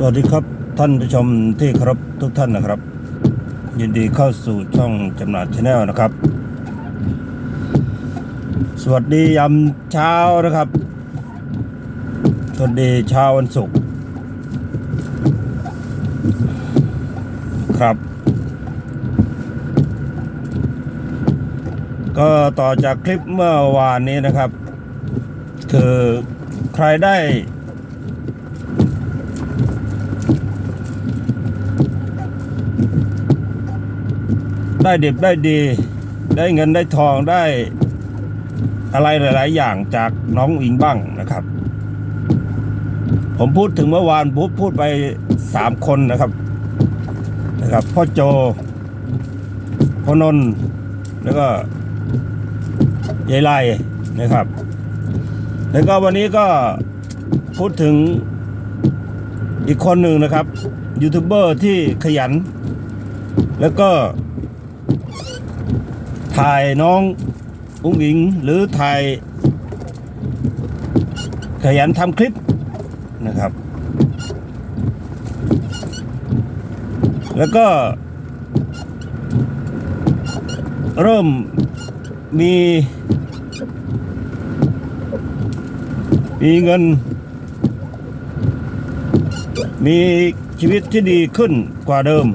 สวัสดีครับท่านผู้ชมที่เคารพทุกท่านนะครับ ยินดีเข้าสู่ช่องจำหน่ายชาแนลนะครับ สวัสดียามเช้านะครับ สวัสดีเช้าวันศุกร์ครับ ก็ต่อจากคลิปเมื่อวานนี้นะครับ คือใครได้ ได้เด็บได้ดี ได้เงินได้ทองได้อะไรหลาย ๆ อย่างจากน้องอิงบ้างนะครับ ผมพูดถึงเมื่อวานพูดพูดไปสามคนนะครับนะครับพ่อโจพ่อนนท์แล้วก็ยายไลนะครับ แล้วก็วันนี้ก็พูดถึงอีกคนหนึ่งนะครับยูทูบเบอร์ที่ขยัน แล้วก็ ถ่ายน้องอุ้งอิง หรือถ่ายขยันทำคลิปนะครับ แล้วก็ เริ่มมี มีเงิน มีชีวิตที่ดีขึ้นกว่าเดิม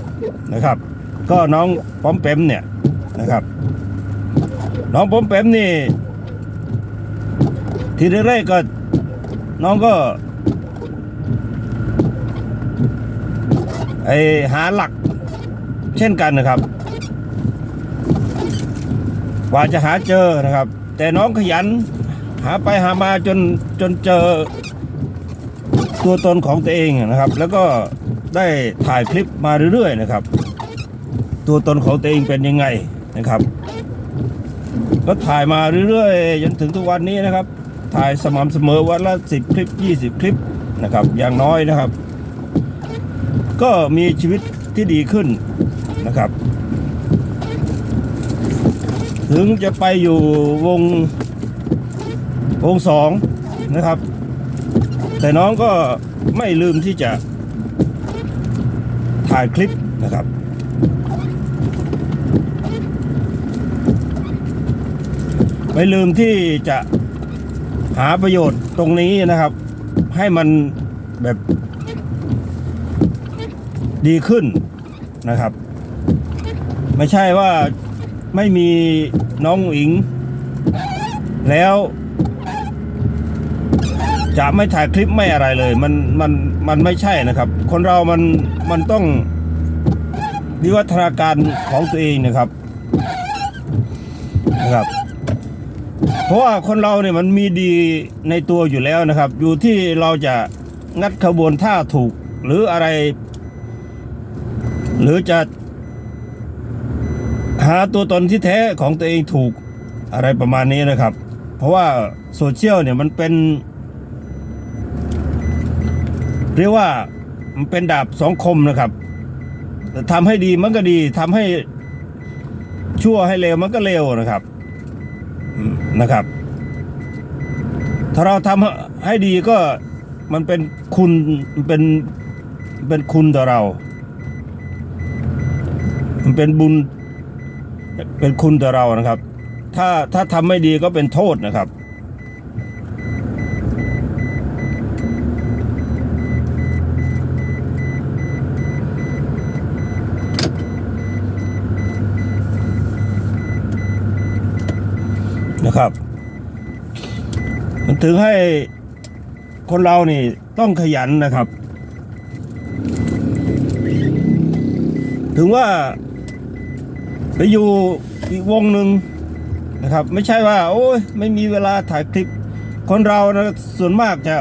นะครับ ก็น้องป้อมเปมเนี่ย น้องป้อมเปมนี่ ทีแรกๆก็ น้องก็ไอหาหลัก เช่นกันนะครับ กว่าจะหาเจอนะครับ แต่น้องขยัน หาไปหามาจนจนเจอตัวตนของตัวเองนะครับ แล้วก็ได้ถ่ายคลิปมาเรื่อยๆนะครับ ตัวตนของตัวเองเป็นยังไงนะครับ ก็ถ่ายมาเรื่อยๆจนถึงทุกวันนี้นะครับ ถ่ายสม่ำเสมอวันละสิบคลิปยี่สิบคลิปนะครับ อย่างน้อยนะครับ ก็มีชีวิตที่ดีขึ้นนะครับ ถึงจะไปอยู่วงวงสองนะครับ แต่น้องก็ไม่ลืมที่จะถ่ายคลิปนะครับ ไม่ลืมที่จะหาประโยชน์ตรงนี้นะครับ ให้มันแบบดีขึ้นนะครับ ไม่ใช่ว่าไม่มีน้องอิง แล้วจะไม่ถ่ายคลิปไม่อะไรเลย มันมันมันไม่ใช่นะครับ คนเรามันมันต้องวิวัฒนาการของตัวเองนะครับนะครับ เพราะว่าคนเราเนี่ยมันมีดีในตัวอยู่แล้วนะครับ อยู่ที่เราจะงัดขบวนท่าถูกหรืออะไร หรือจะหาตัวตนที่แท้ของตัวเองถูกอะไรประมาณนี้นะครับ เพราะว่าโซเชียลเนี่ยมันเป็น เรียกว่ามันเป็นดาบสองคมนะครับทำให้ดีมันก็ดีทำให้ชั่วให้เลวมันก็เลวนะครับ นะครับ ถ้าเราทำให้ดีก็มันเป็นคุณเป็นเป็นคุณต่อเรา มันเป็นบุญเป็นคุณต่อเรานะครับ ถ้าถ้าทำไม่ดีก็เป็นโทษนะครับ นะครับ มันถึงให้คนเรานี่ต้องขยันนะครับ ถึงว่าไปอยู่อีกวงหนึ่งนะครับ ไม่ใช่ว่า โอ้ยไม่มีเวลาถ่ายคลิป คนเรานะส่วนมากจะ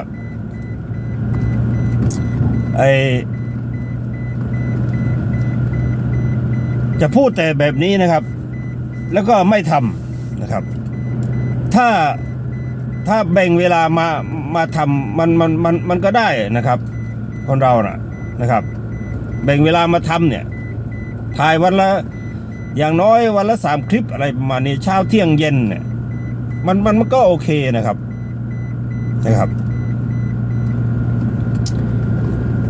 ไอจะพูดแต่แบบนี้นะครับ แล้วก็ไม่ทำนะครับ ถ้าถ้าแบ่งเวลามามาทำมันมันมันมันก็ได้นะครับ คนเรานะนะครับ แบ่งเวลามาทำเนี่ยถ่ายวันละอย่างน้อยวันละสามคลิปอะไรประมาณนี้เช้าเที่ยงเย็นเนี่ยมันมันมันก็โอเคนะครับนะครับ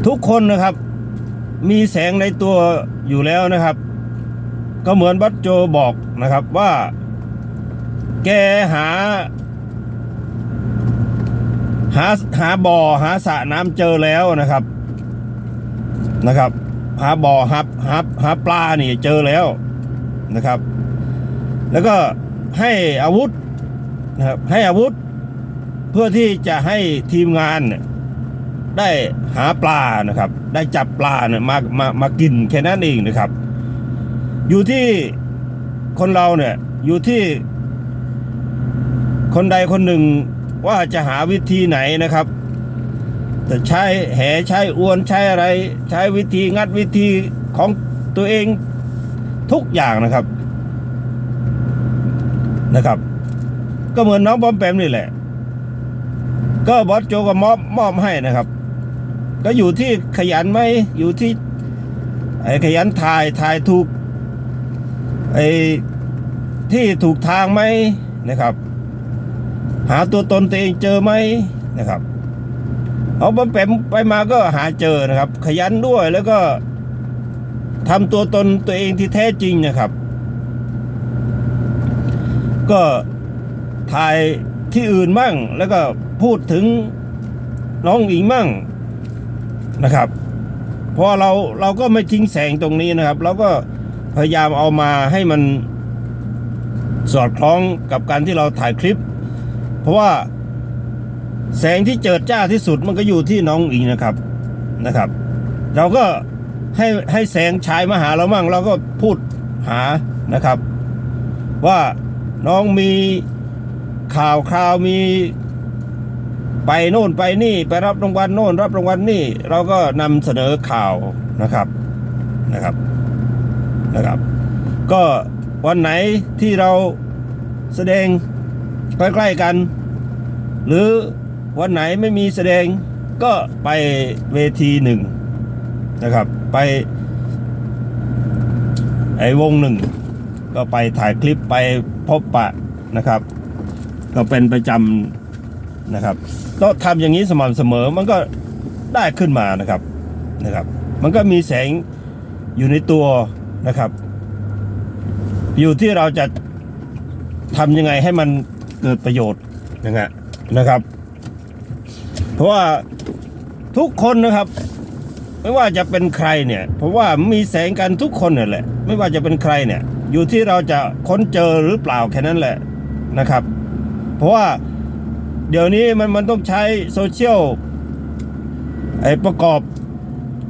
ทุกคนนะครับ มีแสงในตัวอยู่แล้วนะครับ ก็เหมือนบัตโจบอกนะครับว่า แกหา หาหาบ่อหาสระน้ำเจอแล้วนะครับนะครับ หาบ่อหาหาหาปลานี่เจอแล้วนะครับ แล้วก็ให้อาวุธนะครับให้อาวุธ เพื่อที่จะให้ทีมงานได้หาปลานะครับ ได้จับปลาเนี่ยมามามากินแค่นั้นเองนะครับ อยู่ที่คนเราเนี่ยอยู่ที่ คนใดคนหนึ่งว่าจะหาวิธีไหนนะครับจะใช้แหใช้อวนใช้อะไร ใช้วิธีงัดวิธีของตัวเองทุกอย่างนะครับนะครับ ก็เหมือนน้องบอมแปมนี่แหละ ก็บอสโจก็มอบมอบให้นะครับ ก็อยู่ที่ขยันไหมอยู่ที่ไอ้ขยันถ่ายถ่ายถูกไอ้ที่ถูกทางไหมนะครับ หาตัวตนตัวเองเจอไหมนะครับ เอาบอมแปมไปมาก็หาเจอนะครับ ขยันด้วยแล้วก็ทำตัวตนตัวเองที่แท้จริงนะครับ ก็ถ่ายที่อื่นมั่ง แล้วก็พูดถึงน้องอิงมั่งนะครับเพราะเราเราก็ไม่ทิ้งแสงตรงนี้นะครับ เราก็พยายามเอามาให้มันสอดคล้องกับการที่เราถ่ายคลิป เพราะว่าแสงที่เจิดจ้าที่สุดมันก็อยู่ที่น้องอิงนะครับนะครับ เราก็ให้ให้แสงฉายมาหาเรามั่งเราก็พูดหานะครับ ว่าน้องมีข่าวคราวมีไปโน่นไปนี่ไปรับรางวัลโน่น รับรางวัลนี่ เราก็นำเสนอข่าวนะครับนะครับนะครับ ก็วันไหนที่เราแสดง ใกล้ๆกัน หรือวันไหนไม่มีแสดงก็ไปเวทีหนึ่งนะครับ ไปไอ้วงหนึ่ง ก็ไปถ่ายคลิปไปพบปะนะครับ ก็เป็นประจำนะครับก็ทำอย่างนี้สม่ำเสมอมันก็ได้ขึ้นมานะครับนะครับ มันก็มีแสงอยู่ในตัวนะครับ อยู่ที่เราจะทำยังไงให้มัน เกิดประโยชน์นะฮะนะครับ เพราะว่าทุกคนนะครับ ไม่ว่าจะเป็นใครเนี่ย เพราะว่ามีแสงกันทุกคนเนี่ยแหละ ไม่ว่าจะเป็นใครเนี่ย อยู่ที่เราจะค้นเจอหรือเปล่าแค่นั้นแหละนะครับ เพราะว่าเดี๋ยวนี้มันมันต้องใช้โซเชียลไอ้ประกอบ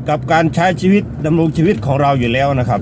กับการใช้ชีวิตดำรงชีวิตของเราอยู่แล้วนะครับ